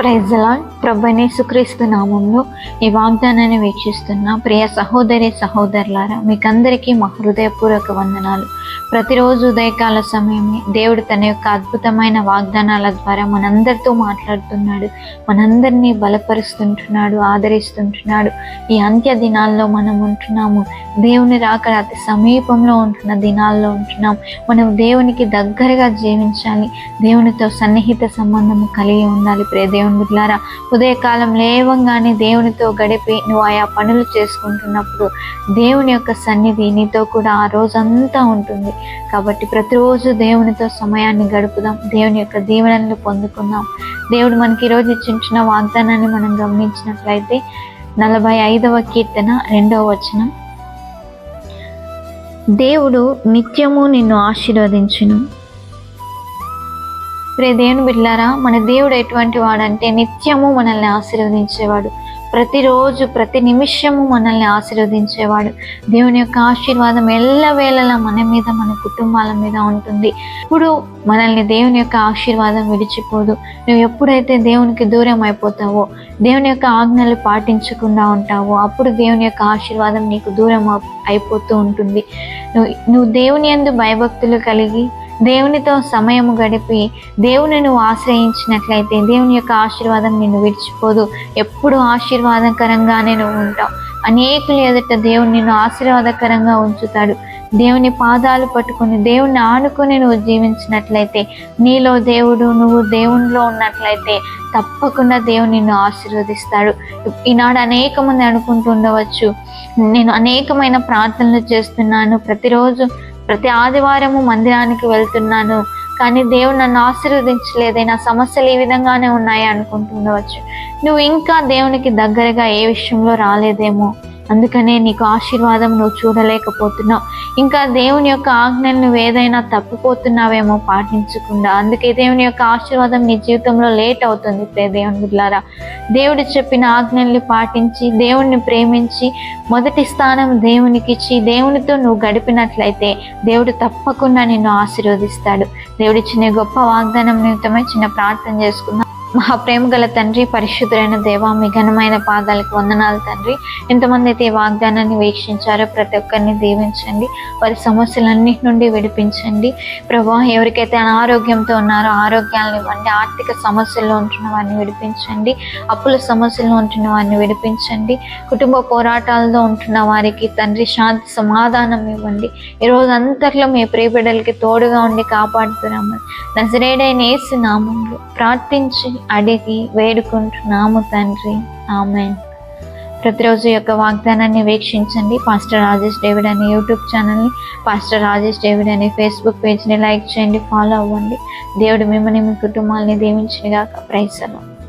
Praise ప్రభుని సుక్రీస్తు నామంలో ఈ వాగ్దానాన్ని వీక్షిస్తున్న ప్రియ సహోదరి సహోదరులారా మీకందరికీ మా హృదయపూర్వక వందనాలు. ప్రతిరోజు ఉదయకాల సమయమే దేవుడు తన యొక్క అద్భుతమైన వాగ్దానాల ద్వారా మనందరితో మాట్లాడుతున్నాడు. మనందరినీ బలపరుస్తుంటున్నాడు ఆదరిస్తుంటున్నాడు. ఈ అంత్య దినాల్లో మనం ఉంటున్నాము. దేవుని రాక అతి సమీపంలో ఉంటున్న దినాల్లో ఉంటున్నాం. మనం దేవునికి దగ్గరగా జీవించాలి. దేవునితో సన్నిహిత సంబంధము కలిగి ఉండాలి. ప్రియ దేవుని బిడ్డలారా ఉదయకాలం లేవంగానే దేవునితో గడిపి నువ్వు ఆయా పనులు చేసుకుంటున్నప్పుడు దేవుని యొక్క సన్నిధి నీతో కూడా ఆ రోజంతా ఉంటుంది. కాబట్టి ప్రతిరోజు దేవునితో సమయాన్ని గడుపుదాం. దేవుని యొక్క దీవెనలు పొందుకుందాం. దేవుడు మనకి ఈరోజు ఇచ్చిన వాగ్దానాన్ని మనం గమనించినట్లయితే నలభై ఐదవ కీర్తన రెండవ వచనం. దేవుడు నిత్యము నిన్ను ఆశీర్వదించును. ప్రే దేవుని బిడ్లారా మన దేవుడు ఎటువంటి వాడంటే నిత్యము మనల్ని ఆశీర్వదించేవాడు. ప్రతిరోజు ప్రతి నిమిషము మనల్ని ఆశీర్వదించేవాడు. దేవుని యొక్క ఆశీర్వాదం ఎల్లవేళలా మన మీద మన కుటుంబాల మీద ఉంటుంది. ఇప్పుడు మనల్ని దేవుని యొక్క ఆశీర్వాదం విడిచిపోదు. నువ్వు ఎప్పుడైతే దేవునికి దూరం అయిపోతావో దేవుని యొక్క ఆజ్ఞలు పాటించకుండా ఉంటావో అప్పుడు దేవుని యొక్క ఆశీర్వాదం నీకు దూరం అయిపోతూ ఉంటుంది. నువ్వు నువ్వు దేవుని ఎందు భయభక్తులు కలిగి దేవునితో సమయము గడిపి దేవుని నువ్వు ఆశ్రయించినట్లయితే దేవుని యొక్క ఆశీర్వాదం నిన్ను విడిచిపోదు. ఎప్పుడు ఆశీర్వాదకరంగానే నువ్వు ఉంటావు. అనేకులు ఎదుట దేవుని నిన్ను ఆశీర్వాదకరంగా ఉంచుతాడు. దేవుని పాదాలు పట్టుకొని దేవుణ్ణి ఆనుకుని నువ్వు జీవించినట్లయితే నీలో దేవుడు నువ్వు దేవునిలో ఉన్నట్లయితే తప్పకుండా దేవుడు నిన్ను ఆశీర్వదిస్తాడు. ఈనాడు అనేక మంది అనుకుంటూ ఉండవచ్చు. నేను అనేకమైన ప్రార్థనలు చేస్తున్నాను. ప్రతిరోజు ప్రతి ఆదివారము మందిరానికి వెళ్తున్నాను. కానీ దేవుడు నన్ను ఆశీర్వదించలేదే నా సమస్యలు ఈ విధంగానే ఉన్నాయి అనుకుంటుండవచ్చు నువ్వు ఇంకా దేవునికి దగ్గరగా ఏ విషయంలో రాలేదేమో. అందుకనే నీకు ఆశీర్వాదం నువ్వు చూడలేకపోతున్నావు. ఇంకా దేవుని యొక్క ఆజ్ఞలు నువ్వు ఏదైనా తప్పిపోతున్నావేమో పాటించకుండా అందుకే దేవుని యొక్క ఆశీర్వాదం నీ జీవితంలో లేట్ అవుతుంది ప్రే దేవుని బిడ్లారా దేవుడు చెప్పిన ఆజ్ఞల్ని పాటించి దేవుణ్ణి ప్రేమించి మొదటి స్థానం దేవునికి ఇచ్చి దేవునితో నువ్వు గడిపినట్లయితే దేవుడు తప్పకుండా నిన్ను ఆశీర్వదిస్తాడు. దేవుడిచ్చిన గొప్ప వాగ్దానం నిమిత్తమై చిన్న ప్రార్థన మహా ప్రేమ గల తండ్రి పరిశుద్ధులైన దేవ మీ ఘనమైన పాదాలకు వందనాలు తండ్రి. ఎంతమంది అయితే ఈ వాగ్దానాన్ని వీక్షించారో ప్రతి ఒక్కరిని దీవించండి. వారి సమస్యలన్నిటి నుండి విడిపించండి. ప్రభా ఎవరికైతే అనారోగ్యంతో ఉన్నారో ఆరోగ్యాలను ఇవ్వండి. ఆర్థిక సమస్యల్లో ఉంటున్న వారిని విడిపించండి. అప్పుల సమస్యల్లో ఉంటున్న వారిని విడిపించండి. కుటుంబ పోరాటాలతో ఉంటున్న వారికి తండ్రి శాంతి సమాధానం ఇవ్వండి. ఈరోజు అంతట్లో మీ ప్రియబిడ్డలకి తోడుగా ఉండి కాపాడుతున్నాము. నజరేడైన ఏసు నామంలో ప్రార్థించి అడిగి వేడుకుంటున్నాము తండ్రి. ఆమెన్. ప్రతిరోజు యొక్క వాగ్దానాన్ని వీక్షించండి. పాస్టర్ రాజేష్ డేవిడ్ అనే యూట్యూబ్ ఛానల్ని పాస్టర్ రాజేష్ డేవిడ్ అనే ఫేస్బుక్ పేజ్ని లైక్ చేయండి ఫాలో అవ్వండి. దేవుడు మిమ్మల్ని మీ కుటుంబాలని దీవించినగా ప్రైసలు